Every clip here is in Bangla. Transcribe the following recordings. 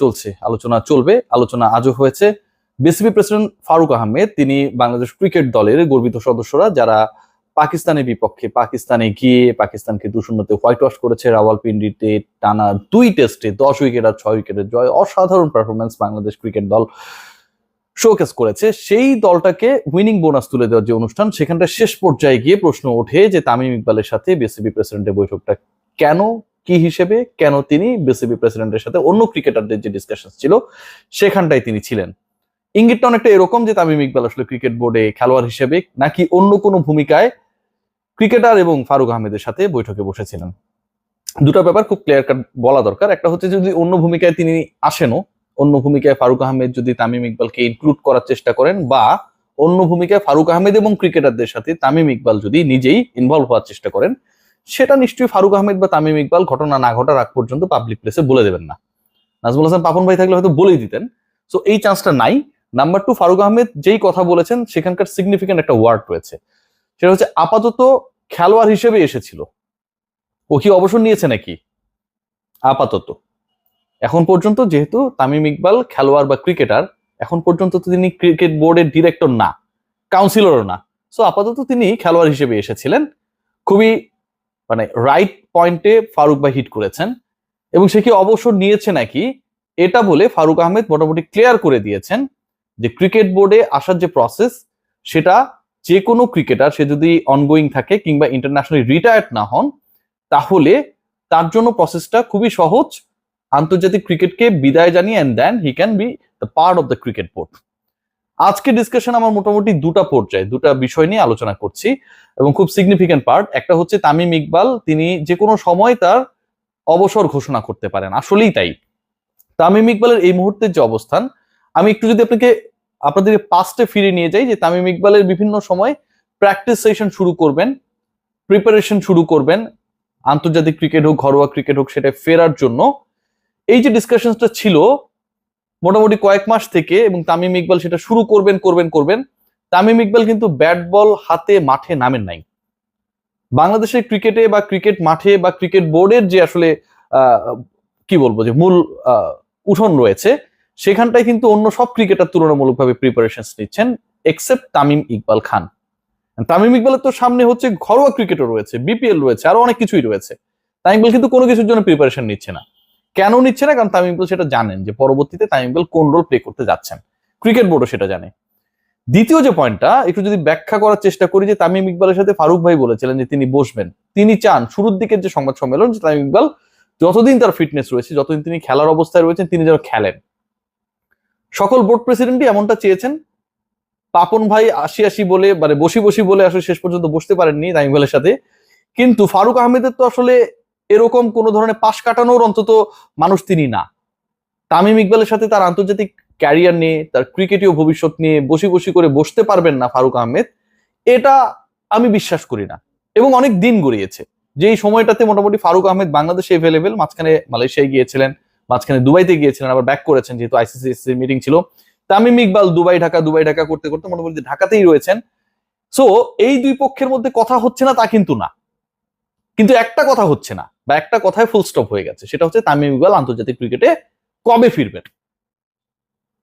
চলছে, আলোচনা চলবে, আলোচনা আজও হয়েছে। বিসিবি প্রেসিডেন্ট ফারুক আহমেদ, তিনি বাংলাদেশ ক্রিকেট দলের গর্বিত সদস্যরা, যারা পাকিস্তানের বিপক্ষে, পাকিস্তানে গিয়ে পাকিস্তানকে দুশূন্যতে হোয়াইট ওয়াশ করেছে। রাওয়ালপিন্ডিতে টানা দুই টেস্টে দশ উইকেট আর ছয় উইকেটের জয়, অসাধারণ পারফরমেন্স বাংলাদেশ ক্রিকেট দল শোকেস করেছে। সেই দলটাকে উইনিং বোনাস তুলে দেওয়ার যে অনুষ্ঠান সেখানটা শেষ পর্যায়ে গিয়ে প্রশ্ন ওঠে যে তামিম ইকবালের সাথে বিসিবি প্রেসিডেন্টের বৈঠকটা কেন কি হিসেবে, কেন তিনি বিসিবি প্রেসিডেন্টের সাথে অন্য ক্রিকেটারদের যে ডিসকাশন ছিল, সেখানটায় তিনি ছিলেন? ইঙ্গিতটা অনেকটা এরকম যে তামিম ইকবাল আসলে ক্রিকেট বোর্ডে খেলোয়াড় হিসেবে নাকি অন্য কোনো ভূমিকায় ক্রিকেটার এবং ফারুক আহমেদের সাথে বৈঠকে বসেছিলেন? দুটো ব্যাপার খুব ক্লিয়ার কাট বলা দরকার। একটা হচ্ছে যদি অন্য ভূমিকায় তিনি আসেনও, অন্য ভূমিকায় ফারুক আহমেদ যদি তামিম ইকবালকে ইনক্লুড করার চেষ্টা করেন বা অন্য ভূমিকায় ফারুক আহমেদ এবং ক্রিকেটারদের সাথে তামিম ইকবাল যদি নিজেই ইনভলভ হওয়ার চেষ্টা করেন সেটা নিশ্চয়ই ফারুক আহমেদ বা তামিম ইকবাল ঘটনা না ঘটার আগ পর্যন্ত পাবলিক প্লেসে বলে দেবেন না। নাজমুল হাসান পাপন ভাই থাকলে হয়তো বলেই দিতেন। সো এই চান্সটা নাই। নাম্বার টু ফারুক আহমেদ যেই কথা বলেছেন, সেখানকার সিগনিফিকেন্ট একটা ওয়ার্ড রয়েছে। সেটা হচ্ছে আপাতত খেলোয়াড় হিসেবে এসেছিল। ও কি অবসর নিয়েছে নাকি? আপাতত। এখন পর্যন্ত যেহেতু তামিম ইকবাল খেলোয়াড় বা ক্রিকেটার এখন পর্যন্ত তো তিনি ক্রিকেট বোর্ডের ডিরেক্টর না কাউন্সিলরও না। সো আপাতত তিনি খেলোয়াড় হিসেবে এসেছিলেন। খুবই মানে রাইট পয়েন্টে ফারুক ভাই হিট করেছেন এবং সে কি অবসর নিয়েছে নাকি, এটা বলে ফারুক আহমেদ মোটামুটি ক্লিয়ার করে দিয়েছেন যে ক্রিকেট বোর্ডে আসার যে প্রসেস সেটা যে কোনো ক্রিকেটার সে যদি অনগোয়িং থাকে কিংবা ইন্টারন্যাশনালি রিটায়ার্ড না হন, তাহলে তার জন্য প্রসেসটা খুবই সহজ। আন্তর্জাতিক ক্রিকেটকে বিদায় জানিয়ে and then he can be the part of the cricket board আজকে ডিসকাশন আমার মোটামুটি দুটা পর্যায়ে, দুটা বিষয় নিয়ে আলোচনা করছি এবং খুব সিগনিফিকেন্ট পার্ট একটা হচ্ছে তামিম ইকবাল, তিনি যে কোনো সময় তার অবসর ঘোষণা করতে পারেন। আসলেই তাই। তামিম ইকবালের এই মুহূর্তের যে অবস্থান, আমি একটু যদি আপনাকে আপনাদেরকে পাস্টে ফিরে নিয়ে যাই যে তামিম ইকবালের বিভিন্ন সময় প্র্যাকটিস সেশন শুরু করবেন প্রিপারেশন শুরু করবেন, আন্তর্জাতিক ক্রিকেট হোক, ঘরোয়া ক্রিকেট হোক, সেটা ফেরার জন্য। এই যে ডিসকাশনসটা ছিল মোটামুটি কয়েক মাস থেকে এবং তামিম ইকবাল সেটা শুরু করবেন করবেন করবেন। তামিম ইকবাল কিন্তু ব্যাট বল হাতে মাঠে নামেন নাই। বাংলাদেশের ক্রিকেটে বা ক্রিকেট মাঠে বা ক্রিকেট বোর্ডের যে আসলে কি বলব যে মূল উঠোন রয়েছে, সেখানটায় কিন্তু অন্য সব ক্রিকেটার তুলনামূলকভাবে প্রিপারেশন নিচ্ছেন এক্সেপ্ট তামিম ইকবাল খান। তামিম ইকবালের তো সামনে হচ্ছে ঘরোয়া ক্রিকেটও রয়েছে বিপিএল রয়েছে, আরও অনেক কিছুই রয়েছে। তামিম ইকবাল কিন্তু কোনো কিছুর জন্য প্রিপারেশন নিচ্ছে না। কেন নিচ্ছে না? কারণ তামিম ইকবাল সেটা জানেন যে পরবর্তীতে তামিম ইকবাল কোন রোল প্লে করতে যাচ্ছেন। ক্রিকেট বোর্ডও সেটা জানে। দ্বিতীয় যে পয়েন্টটা একটু যদি ব্যাখ্যা করার চেষ্টা করি যে তামিম ইকবালের সাথে ফারুক ভাই বলেছিলেন যে তিনি বসবেন, তিনি চান শুরুর দিকের যে সংবাদ সম্মেলন, যে তামিম ইকবাল যতদিন তার ফিটনেস রয়েছে, যতদিন তিনি খেলার অবস্থায় রয়েছেন, তিনি যেন খেলেন। সকল বোর্ড প্রেসিডেন্টই এমনটা চেয়েছেন, পাপন ভাই আশি আশি বলে মানে বসি বসি বলে আসলে শেষ পর্যন্ত বসতে পারেননি তামিম ইকবালের সাথে। কিন্তু ফারুক আহমেদের তো আসলে এরকম কোন ধরনের পাশ কাটানোর অন্তত মানুষ তিনি না। তামিম ইকবালের সাথে তার আন্তর্জাতিক ক্যারিয়ার নিয়ে, তার ক্রিকেটীয় ভবিষ্যৎ নিয়ে বসি বসি করে বসতে পারবেন না ফারুক আহমেদ, এটা আমি বিশ্বাস করি না। এবং অনেক দিন গড়িয়েছে। যে এই সময়টাতে মোটামুটি ফারুক আহমেদ বাংলাদেশে এভেলেবেল মাঝখানে মালয়েশিয়ায় গিয়েছিলেন, মাঝখানে দুবাইতে গিয়েছিলেন, আবার ব্যাক করেছেন যেহেতু আইসিসি মিটিং ছিল। তামিম ইকবাল দুবাই ঢাকা দুবাই ঢাকা করতে করতে মোটামুটি ঢাকাতেই রয়েছেন। সো এই দুই পক্ষের মধ্যে কথা হচ্ছে না তা কিন্তু না। কিন্তু একটা কথা হচ্ছে না, বা একটা কথায় ফুল স্টপ হয়ে গেছে, সেটা হচ্ছে তামিম ইকবাল আন্তর্জাতিক ক্রিকেটে কবে ফিরবেন?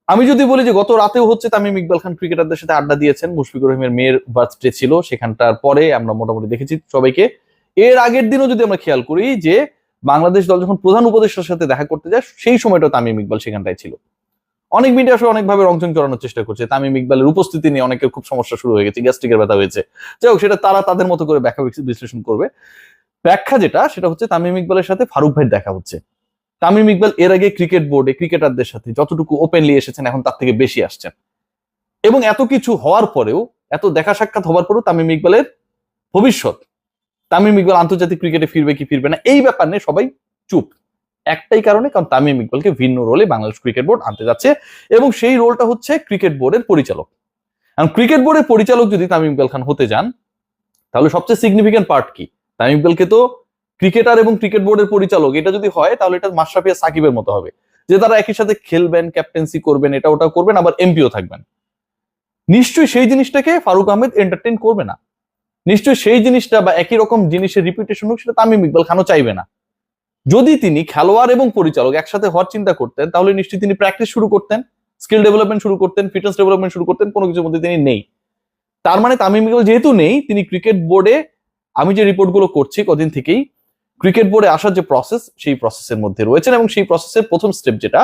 আমি যদি বলি যে গত রাতেও হচ্ছে তামিম ইকবাল খান ক্রিকেটারদের সাথে আড্ডা দিয়েছেন, মুশফিকুর রহিমের মেয়ের বার্থডে ছিল, সেখানটার পরে আমরা মোটামুটি দেখেছি সবাইকে। এর আগের দিনও যদি আমরা খেয়াল করি যে বাংলাদেশ দল যখন প্রধান উপদেষ্টার সাথে দেখা করতে যায়, সেই সময়টা তামিম ইকবাল সেখানটায় ছিল। অনেক মিডিয়া আসলে অনেকভাবে রংচং করানোর চেষ্টা করছে, তামিম ইকবালের উপস্থিতি নিয়ে অনেকের খুব সমস্যা শুরু হয়ে গেছে গ্যাস্ট্রিকের ব্যথা হয়েছে। যাই হোক, সেটা তারা তাদের মতো করে ব্যাখ্যা বিশ্লেষণ করবে। ব্যাখ্যা যেটা, সেটা হচ্ছে তামিম ইকবালের সাথে ফারুক ভাইয়ের দেখা হচ্ছে। তামিম ইকবাল এর আগে ক্রিকেট বোর্ডে, ক্রিকেটারদের সাথে যতটুকু ওপেনলি এসেছেন, এখন তার থেকে বেশি আসছেন। এবং এত কিছু হওয়ার পরেও, এত দেখা সাক্ষাৎ হওয়ার পরেও তামিম ইকবালের ভবিষ্যৎ, তামিম ইকবাল আন্তর্জাতিক ক্রিকেটে ফিরবে কি ফিরবে না, এই ব্যাপার নিয়ে সবাই চুপ। একটাই কারণে, কারণ তামিম ইকবালকে ভিন্ন রোলে বাংলাদেশ ক্রিকেট বোর্ড আনতে যাচ্ছে, এবং সেই রোলটা হচ্ছে ক্রিকেট বোর্ডের পরিচালক। এখন ক্রিকেট বোর্ডের পরিচালক যদি তামিম ইকবাল খান হতে যান, তাহলে সবচেয়ে সিগনিফিকেন্ট পার্ট কি? তামিম ইকবালকে তো ক্রিকেটার এবং ক্রিকেট বোর্ডের পরিচালক। এটা যদি হয়, তাহলে এটা মাশরাফিয়া সাকিবের মতো হবে। যে তারা একই সাথে খেলবেন ক্যাপ্টেন্সি করবেন, এটা ওটা করবেন, আবার এমপিও থাকবেন। নিশ্চয়ই সেই জিনিসটাকে ফারুক আহমেদ এন্টারটেইন করবে না। নিশ্চয়ই সেই জিনিসটা বা একই রকম জিনিসের রিপিটেশন হোক, সেটা তামিম ইকবাল খানও চাইবে না। যদি তিনি খেলোয়াড় এবং পরিচালক একসাথে হওয়ার চিন্তা করতেন, তাহলে নিশ্চয়ই তিনি প্র্যাকটিস শুরু করতেন স্কিল ডেভেলপমেন্ট শুরু করতেন ফিটনেস ডেভেলপমেন্ট শুরু করতেন, কোনো কিছুর মধ্যে তিনি নেই। তার মানে তামিম ইকবাল যেহেতু নেই, তিনি ক্রিকেট বোর্ডে আমি যে রিপোর্টগুলো করছি কদিন থেকেই, ক্রিকেট বোর্ডে আসার যে প্রসেস সেই প্রসেসের মধ্যে রয়েছেন এবং সেই প্রসেসের প্রথম স্টেপ যেটা,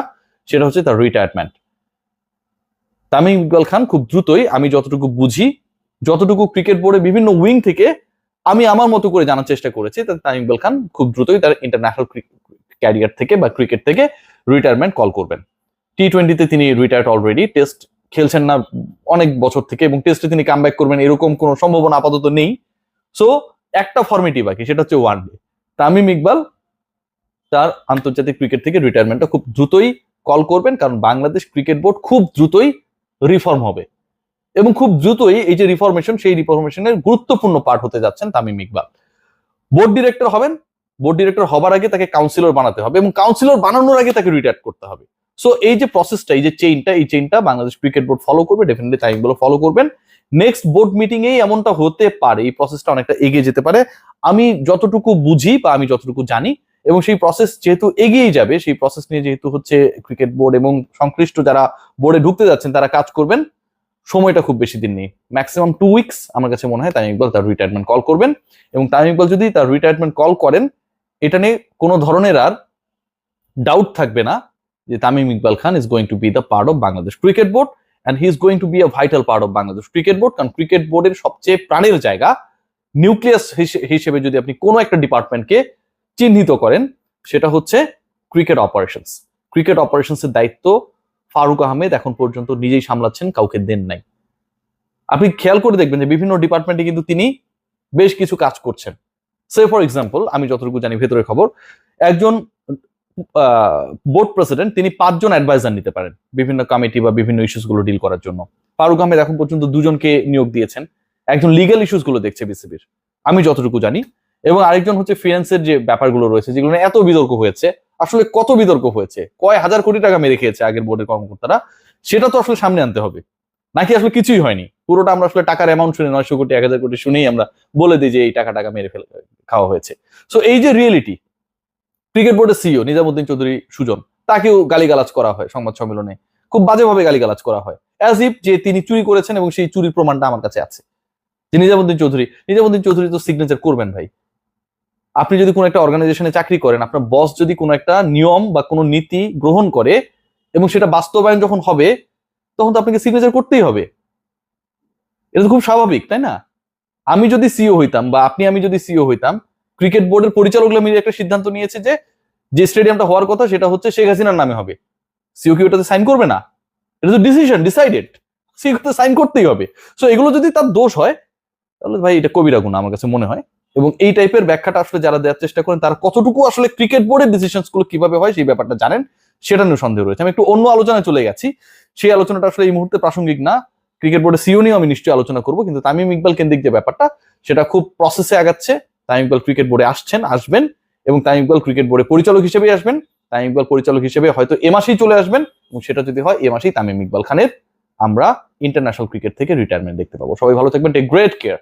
সেটা হচ্ছে তার রিটায়ারমেন্ট তামিম ইকবাল খান খুব দ্রুতই, আমি যতটুকু বুঝি, যতটুকু ক্রিকেট বোর্ডে বিভিন্ন উইং থেকে আমি আমার মতো করে জানার চেষ্টা করেছি তামিম ইকবাল খান খুব দ্রুতই তার ইন্টারন্যাশনাল ক্যারিয়ার থেকে বা ক্রিকেট থেকে রিটায়ারমেন্ট কল করবেন। টি টোয়েন্টিতে তিনি রিটায়ার্ড অলরেডি টেস্ট খেলছেন না অনেক বছর থেকে এবং টেস্টে তিনি কাম করবেন, এরকম কোনো সম্ভাবনা আপাতত নেই। সো একটা ফর্মেটই বাকি, সেটা হচ্ছে ওয়ান ডে তামিম ইকবাল তার আন্তর্জাতিক ক্রিকেট থেকে রিটায়ারমেন্টটা খুব দ্রুতই কল করবেন, কারণ বাংলাদেশ ক্রিকেট বোর্ড খুব দ্রুতই রিফর্ম হবে। এবং খুব দ্রুতই এই যে রিফরমেশন সেই রিফরমেশনের গুরুত্বপূর্ণ পার্ট হতে যাচ্ছেন তামিম ইকবাল। বোর্ড ডিরেক্টর হবেন বোর্ড ডিরেক্টর হবার আগে তাকে কাউন্সিলর বানাতে হবে এবং কাউন্সিলর বানানোর আগে তাকে রিটায়ার করতে হবে। সো এই যে প্রসেসটা এই যে চেইনটা এই চেইনটা বাংলাদেশ ক্রিকেট বোর্ড ফলো করবে ডেফিনেটলি ইকবাল ফলো করবেন। নেক্সট বোর্ড মিটিং এই এমনটা হতে পারে, এই প্রসেসটা অনেকটা এগিয়ে যেতে পারে। আমি যতটুকু বুঝি বা আমি যতটুকু জানি, এবং সেই প্রসেস যেহেতু এগিয়ে যাবে, সেই প্রসেস নিয়ে যেহেতু হচ্ছে ক্রিকেট বোর্ড এবং সংশ্লিষ্ট যারা বোর্ডে ঢুকতে যাচ্ছেন, তারা কাজ করবেন। সময়টা খুব বেশি দিন নেই। ম্যাক্সিমাম টু উইকস আমার কাছে মনে হয় তামিম ইকবাল তার রিটায়ারমেন্ট কল করবেন। এবং তামিম ইকবাল যদি তার রিটায়ারমেন্ট কল করেন, এটা নিয়ে কোনো ধরনের আর ডাউট থাকবে না। যে Tamim Iqbal Khan is going to be the part of Bangladesh cricket board and he is going to be a vital part of Bangladesh cricket board কারণ ক্রিকেট বোর্ডের সবচেয়ে প্রাণের জায়গা নিউক্লিয়াস হিসেবে যদি আপনি কোনো একটা ডিপার্টমেন্টকে চিহ্নিত করেন, সেটা হচ্ছে ক্রিকেট অপারেশনস ক্রিকেট অপারেশনস এর দায়িত্ব ফারুক আহমেদ এখন পর্যন্ত নিজেই সামলাচ্ছেন, কাউকে দেন নাই। আপনি খেয়াল করে দেখবেন যে বিভিন্ন ডিপার্টমেন্টে কিন্তু তিনি বেশ কিছু কাজ করছেন। সে ফর এক্সাম্পল আমি যতটুকু জানি, ভেতরের খবর, একজন বোর্ড প্রেসিডেন্ট তিনি পাঁচজন অ্যাডভাইজার নিতে পারেন বিভিন্ন কমিটি বা বিভিন্ন ইস্যুসগুলো ডিল করার জন্য। ফারুক আহমেদ এখন পর্যন্ত দুজনকে নিয়োগ দিয়েছেন। একজন লিগাল ইস্যুসগুলো দেখছে বিসিবির আমি যতটুকু জানি। এবং আরেকজন হচ্ছে ফিনান্সের যে ব্যাপারগুলো রয়েছে, যেগুলো এত বিতর্ক হয়েছে, আসলে কত বিতর্ক হয়েছে? কয় হাজার কোটি টাকা মেরে খেয়েছে আগের বোর্ডের কর্মকর্তারা। সেটা তো আসলে সামনে আনতে হবে। নাকি আসলে কিছুই হয়নি। পুরোটা আমরা আসলে টাকার অ্যামাউন্ট শুনে নয়শো কোটি, এক হাজার কোটি শুনেই আমরা বলে দিই যে এই টাকা টাকা মেরে ফেলে, খাওয়া হয়েছে। সো এই যে রিয়েলিটি ক্রিকেট বোর্ডের সিইও নিজামুদ্দিন চৌধুরী সুজন, তাকেও গালিগালাজ করা হয় সংবাদ সম্মেলনে। খুব বাজেভাবে গালিগালাজ করা হয়। অ্যাজ ইফ যে তিনি চুরি করেছেন এবং সেই চুরির প্রমাণটা আমার কাছে আছে। যে নিজামুদ্দিন চৌধুরী নিজামুদ্দিন চৌধুরী তো সিগনেচার করবেন ভাই। আপনি যদি কোনো একটা অর্গানাইজেশনে চাকরি করেন, আপনার বস যদি কোনো একটা নিয়ম বা কোনো নীতি গ্রহণ করে এবং সেটা বাস্তবায়ন যখন হবে, তখন তো আপনাকে সিগনেচার করতেই হবে। এটা তো খুব স্বাভাবিক, তাই না? আমি যদি সিও হইতাম বা আপনি আমি যদি সিও হইতাম ক্রিকেট বোর্ডের পরিচালকরা মিলে একটা সিদ্ধান্ত নিয়েছে যে যে স্টেডিয়ামটা হওয়ার কথা সেটা হচ্ছে শেখ হাসিনার নামে হবে। সিও কি ওটাতে সাইন করবে না? এটা তো ডিসিশন ডিসাইডেড সিও তো সাইন করতেই হবে। সো এগুলো যদি তার দোষ হয়, তাহলে ভাই এটা কবিরা গুণ আমার কাছে মনে হয়। এবং এই টাইপের ব্যাখ্যাটা আসলে যারা দেওয়ার চেষ্টা করেন, তারা কতটুকু আসলে ক্রিকেট বোর্ডের ডিসিশনগুলো কীভাবে হয় সেই ব্যাপারটা জানেন? সেটা নিয়ে সন্দেহ রয়েছে। আমি একটু অন্য আলোচনায় চলে গেছি। সেই আলোচনাটা আসলে এই মুহূর্তে প্রাসঙ্গিক না। ক্রিকেট বোর্ডের সিও নিয়েও আমি নিশ্চয়ই আলোচনা করব, কিন্তু তামিম ইকবাল কেন্দ্রিক যে ব্যাপারটা, সেটা খুব প্রসেসে আগাচ্ছে। তামিম ইকবাল ক্রিকেট বোর্ডে আসছেন, আসবেন এবং তামিম ইকবাল ক্রিকেট বোর্ডে পরিচালক হিসেবে আসবেন। তামিম ইকবাল পরিচালক হিসেবে হয়তো এ মাসেই চলে আসবেন এবং সেটা যদি হয়, এ মাসেই তামিম ইকবাল খানের আমরা ইন্টারন্যাশনাল ক্রিকেট থেকে রিটায়ারমেন্ট দেখতে পাবো। সবাই ভালো থাকবেন। Take great care